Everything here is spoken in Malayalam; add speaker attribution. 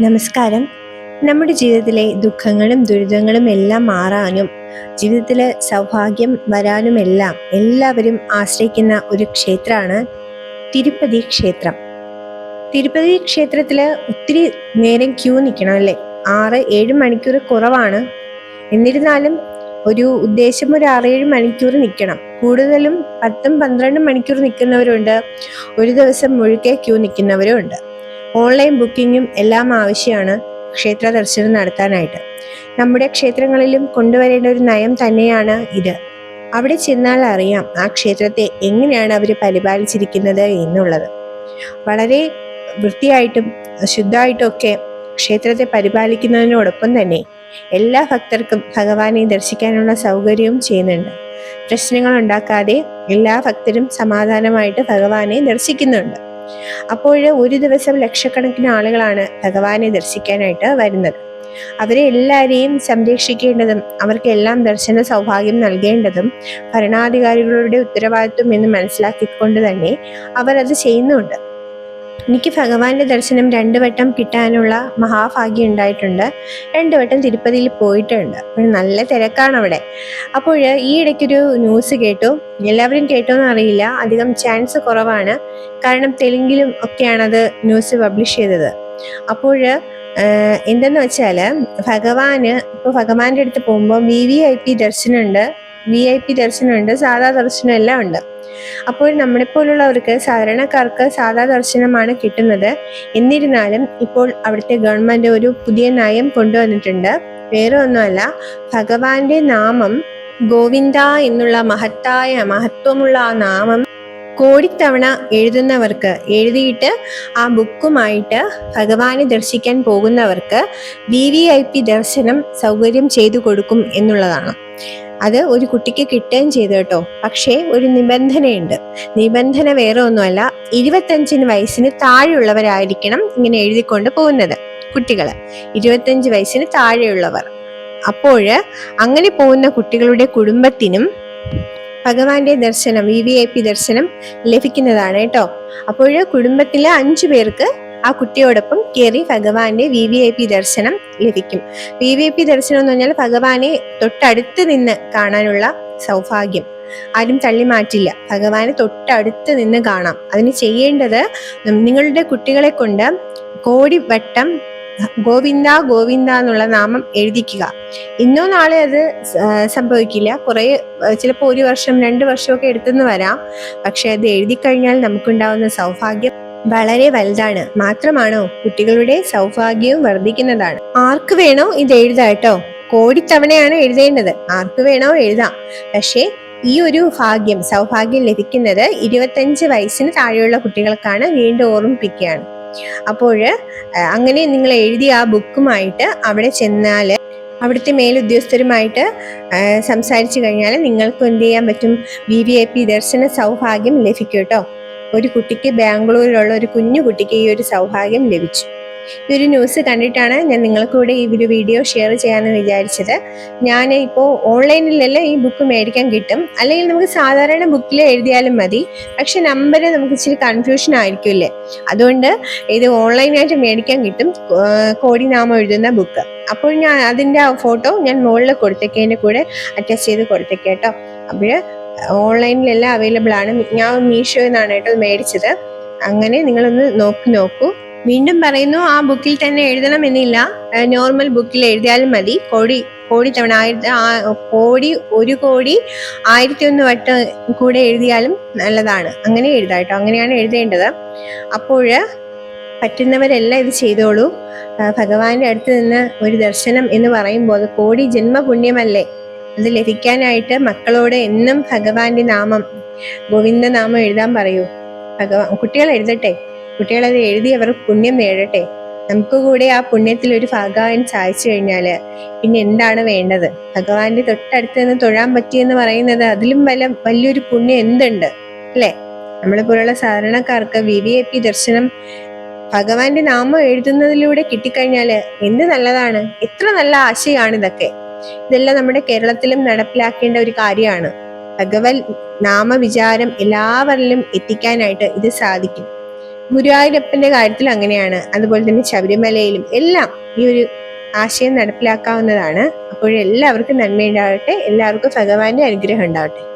Speaker 1: നമസ്കാരം. നമ്മുടെ ജീവിതത്തിലെ ദുഃഖങ്ങളും ദുരിതങ്ങളും എല്ലാം മാറാനും ജീവിതത്തിൽ സൗഭാഗ്യം വരാനുമെല്ലാം എല്ലാവരും ആശ്രയിക്കുന്ന ഒരു ക്ഷേത്രമാണ് തിരുപ്പതി ക്ഷേത്രം. തിരുപ്പതി ക്ഷേത്രത്തിൽ ഒത്തിരി നേരം ക്യൂ നിൽക്കണം അല്ലേ? ആറ് ഏഴ് മണിക്കൂർ കുറവാണ്. എന്നിരുന്നാലും ഒരു ഉദ്ദേശം ഒരു ആറേഴ് മണിക്കൂർ നിൽക്കണം കൂടുതലും പത്തും പന്ത്രണ്ടും മണിക്കൂർ നിൽക്കുന്നവരുണ്ട്. ഒരു ദിവസം മുഴുക്കെ ക്യൂ നിൽക്കുന്നവരും ഉണ്ട് ഓൺലൈൻ ബുക്കിങ്ങും എല്ലാം ആവശ്യമാണ് ക്ഷേത്ര ദർശനം നടത്താനായിട്ട്. നമ്മുടെ ക്ഷേത്രങ്ങളിലും കൊണ്ടുവരേണ്ട ഒരു നയം തന്നെയാണ് ഇത്. അവിടെ ചെന്നാൽ അറിയാം ആ ക്ഷേത്രത്തെ എങ്ങനെയാണ് അവർ പരിപാലിച്ചിരിക്കുന്നത് എന്നുള്ളത്. വളരെ വൃത്തിയായിട്ടും ശുദ്ധമായിട്ടും ഒക്കെ ക്ഷേത്രത്തെ പരിപാലിക്കുന്നതിനോടൊപ്പം തന്നെ എല്ലാ ഭക്തർക്കും ഭഗവാനെ ദർശിക്കാനുള്ള സൗകര്യവും ചെയ്യുന്നുണ്ട്. പ്രശ്നങ്ങൾ ഉണ്ടാക്കാതെ എല്ലാ ഭക്തരും സമാധാനമായിട്ട് ഭഗവാനെ ദർശിക്കുന്നുണ്ട്. അപ്പോൾ ഒരു ദിവസം ലക്ഷക്കണക്കിന് ആളുകളാണ് ഭഗവാനെ ദർശിക്കാനായിട്ട് വരുന്നത്. അവരെ എല്ലാവരെയും സംരക്ഷിക്കേണ്ടതും അവർക്കെല്ലാം ദർശന സൗഭാഗ്യം നൽകേണ്ടതും ഭരണാധികാരികളുടെ ഉത്തരവാദിത്വം എന്ന് മനസ്സിലാക്കിക്കൊണ്ട് തന്നെ അവർ അത് ചെയ്യുന്നുണ്ട്. എനിക്ക് ഭഗവാന്റെ ദർശനം രണ്ടു വട്ടം കിട്ടാനുള്ള മഹാഭാഗ്യം ഉണ്ടായിട്ടുണ്ട്. രണ്ടു വട്ടം തിരുപ്പതിയിൽ പോയിട്ടുണ്ട്. ഒരു നല്ല തിരക്കാണ് അവിടെ. അപ്പോൾ ഈ ഇടയ്ക്കൊരു ന്യൂസ് കേട്ടു. എല്ലാവരും കേട്ടോ അറിയില്ല. അധികം ചാൻസ് കുറവാണ്. കാരണം തെലുങ്കിലും ഒക്കെയാണ് അത് ന്യൂസ് പബ്ലിഷ് ചെയ്തത്. അപ്പോൾ എന്തെന്ന് വെച്ചാൽ ഭഗവാന് ഇപ്പോൾ ഭഗവാന്റെ അടുത്ത് പോകുമ്പോൾ വി വി ഐ പി ദർശനമുണ്ട്. വി ഐ പി ദർശനമുണ്ട്. സാധാ ദർശനം എല്ലാം ഉണ്ട്. അപ്പോൾ നമ്മളെ പോലുള്ളവർക്ക് സാധാരണക്കാർക്ക് സാധാ ദർശനമാണ് കിട്ടുന്നത്. എന്നിരുന്നാലും ഇപ്പോൾ അവിടുത്തെ ഗവൺമെന്റ് ഒരു പുതിയ നയം കൊണ്ടുവന്നിട്ടുണ്ട്. വേറെ ഒന്നുമല്ല ഭഗവാന്റെ നാമം ഗോവിന്ദ എന്നുള്ള മഹത്തായ മഹത്വമുള്ള ആ നാമം കോടിത്തവണ എഴുതുന്നവർക്ക് എഴുതിയിട്ട് ആ ബുക്കുമായിട്ട് ഭഗവാനെ ദർശിക്കാൻ പോകുന്നവർക്ക് വി വി ഐ പി ദർശനം സൗകര്യം ചെയ്തു കൊടുക്കും എന്നുള്ളതാണ്. അത് ഒരു കുട്ടിക്ക് കിട്ടുകയും ചെയ്തു കേട്ടോ. പക്ഷേ ഒരു നിബന്ധനയുണ്ട്. നിബന്ധന വേറെ ഒന്നുമല്ല ഇരുപത്തഞ്ചിന് വയസ്സിന് താഴെയുള്ളവരായിരിക്കണം ഇങ്ങനെ എഴുതിക്കൊണ്ട് പോകുന്നത് കുട്ടികൾ ഇരുപത്തഞ്ച് വയസ്സിന് താഴെയുള്ളവർ. അപ്പോൾ അങ്ങനെ പോകുന്ന കുട്ടികളുടെ കുടുംബത്തിനും ഭഗവാന്റെ ദർശനം വി വി ഐ പി ദർശനം ലഭിക്കുന്നതാണ് കേട്ടോ. അപ്പോൾ കുടുംബത്തിലെ അഞ്ചു പേർക്ക് ആ കുട്ടിയോടൊപ്പം കയറി ഭഗവാന്റെ വി വി ഐ പി ദർശനം ലഭിക്കും. വി വി ഐ പി ദർശനം എന്ന് പറഞ്ഞാൽ ഭഗവാനെ തൊട്ടടുത്ത് നിന്ന് കാണാനുള്ള സൗഭാഗ്യം. ആരും തള്ളി മാറ്റില്ല ഭഗവാനെ തൊട്ടടുത്ത് നിന്ന് കാണാം. അതിന് ചെയ്യേണ്ടത് നിങ്ങളുടെ കുട്ടികളെ കൊണ്ട് കോടി വട്ടം ഗോവിന്ദ ഗോവിന്ദ എന്നുള്ള നാമം എഴുതിക്കുക. ഇന്നോ നാളെ അത് സംഭവിക്കില്ല. കുറെ ചിലപ്പോൾ ഒരു വർഷം രണ്ട് വർഷമൊക്കെ എടുത്തെന്ന് വരാം. പക്ഷെ അത് എഴുതി കഴിഞ്ഞാൽ നമുക്കുണ്ടാവുന്ന സൗഭാഗ്യം വളരെ വലുതാണ്. മാത്രമാണോ കുട്ടികളുടെ സൗഭാഗ്യവും വർദ്ധിക്കുന്നതാണ്? ആർക്ക് വേണോ ഇത് എഴുതാട്ടോ കോടിത്തവണയാണ് എഴുതേണ്ടത്. ആർക്ക് വേണോ എഴുതാം. പക്ഷേ ഈ ഒരു ഭാഗ്യം സൗഭാഗ്യം ലഭിക്കുന്നത് ഇരുപത്തഞ്ച് വയസ്സിന് താഴെയുള്ള കുട്ടികൾക്കാണ് വീണ്ടും ഓർമ്മിപ്പിക്കുകയാണ്. അപ്പോൾ അങ്ങനെ നിങ്ങൾ എഴുതിയ ആ ബുക്കുമായിട്ട് അവിടെ ചെന്നാൽ അവിടുത്തെ മേലുദ്യോഗസ്ഥരുമായിട്ട് സംസാരിച്ചു കഴിഞ്ഞാൽ നിങ്ങൾക്ക് എന്ത് ചെയ്യാൻ പറ്റും? വി വി ഐ പി ദർശന സൗഭാഗ്യം ലഭിക്കും കേട്ടോ. ഒരു കുട്ടിക്ക് ബാംഗ്ലൂരിലുള്ള ഒരു കുഞ്ഞു കുട്ടിക്ക് ഈ ഒരു സൗഭാഗ്യം ലഭിച്ചു. ഈ ഒരു ന്യൂസ് കണ്ടിട്ടാണ് ഞാൻ നിങ്ങൾക്ക് കൂടെ ഈ ഒരു വീഡിയോ ഷെയർ ചെയ്യാമെന്ന് വിചാരിച്ചത്. ഞാൻ ഇപ്പോൾ ഓൺലൈനിലല്ലേ ഈ ബുക്ക് മേടിക്കാൻ കിട്ടും. അല്ലെങ്കിൽ നമുക്ക് സാധാരണ ബുക്കിൽ എഴുതിയാലും മതി. പക്ഷെ നമ്പർ നമുക്ക് ഇച്ചിരി കൺഫ്യൂഷൻ ആയിരിക്കുമല്ലേ അതുകൊണ്ട് ഇത് ഓൺലൈനായിട്ട് മേടിക്കാൻ കിട്ടും. കോടിനാമം എഴുതുന്ന ബുക്ക് അപ്പോൾ ഞാൻ അതിന്റെ ഫോട്ടോ ഞാൻ മുകളിൽ കൊടുത്തേക്കതിന്റെ കൂടെ അറ്റാച്ച് ചെയ്ത് കൊടുത്തേക്കേട്ടോ അപ്പോൾ ഓൺലൈനിലെല്ലാം അവൈലബിൾ ആണ് ഞാൻ മീഷോ എന്നാണ് കേട്ടോ മേടിച്ചത്. അങ്ങനെ നിങ്ങളൊന്ന് നോക്കി നോക്കൂ. വീണ്ടും പറയുന്നു ആ ബുക്കിൽ തന്നെ എഴുതണമെന്നില്ല. നോർമൽ ബുക്കിൽ എഴുതിയാലും മതി. കോടി കോടി തവണ ആയിരത്തി കോടി ഒരു കോടി ആയിരത്തി ഒന്ന് വട്ടം കൂടെ എഴുതിയാലും നല്ലതാണ്. അങ്ങനെ എഴുതാം കേട്ടോ. അങ്ങനെയാണ് എഴുതേണ്ടത്. അപ്പോൾ പറ്റുന്നവരെല്ലാം ഇത് ചെയ്തോളൂ. ഭഗവാന്റെ അടുത്ത് നിന്ന് ഒരു ദർശനം എന്ന് പറയുമ്പോൾ കോടി ജന്മപുണ്യമല്ലേ? അത് ലഭിക്കാനായിട്ട് മക്കളോട് എന്നും ഭഗവാന്റെ നാമം ഗോവിന്ദ നാമം എഴുതാൻ പറയൂ. ഭഗവാൻ കുട്ടികൾ എഴുതട്ടെ. കുട്ടികൾ അത് എഴുതി അവർ പുണ്യം നേടട്ടെ. നമുക്ക് കൂടെ ആ പുണ്യത്തിൽ ഒരു ഭാഗവാൻ സാധിച്ചു കഴിഞ്ഞാൽ പിന്നെ എന്താണ് വേണ്ടത്? ഭഗവാന്റെ തൊട്ടടുത്ത് നിന്ന് തൊഴാൻ പറ്റിയെന്ന് പറയുന്നത് അതിലും വല വലിയൊരു പുണ്യം എന്തുണ്ട്? അല്ലേ? നമ്മളെ പോലുള്ള സാധാരണക്കാർക്ക് വി വി ഐ പി ദർശനം ഭഗവാന്റെ നാമം എഴുതുന്നതിലൂടെ കിട്ടിക്കഴിഞ്ഞാൽ എന്ത് നല്ലതാണ്? എത്ര നല്ല ആശയമാണ് ഇതൊക്കെ. ഇതെല്ലാം നമ്മുടെ കേരളത്തിലും നടപ്പിലാക്കേണ്ട ഒരു കാര്യമാണ്. ഭഗവത് നാമവിചാരം എല്ലാവരിലും എത്തിക്കാനായിട്ട് ഇത് സാധിക്കും. ഗുരുവായൂരപ്പന്റെ കാര്യത്തിൽ അങ്ങനെയാണ്. അതുപോലെ തന്നെ ശബരിമലയിലും എല്ലാം ഈ ഒരു ആശയം നടപ്പിലാക്കാവുന്നതാണ്. അപ്പോഴെല്ലാവർക്കും നന്മയുണ്ടാവട്ടെ എല്ലാവർക്കും ഭഗവാന്റെ അനുഗ്രഹം ഉണ്ടാവട്ടെ.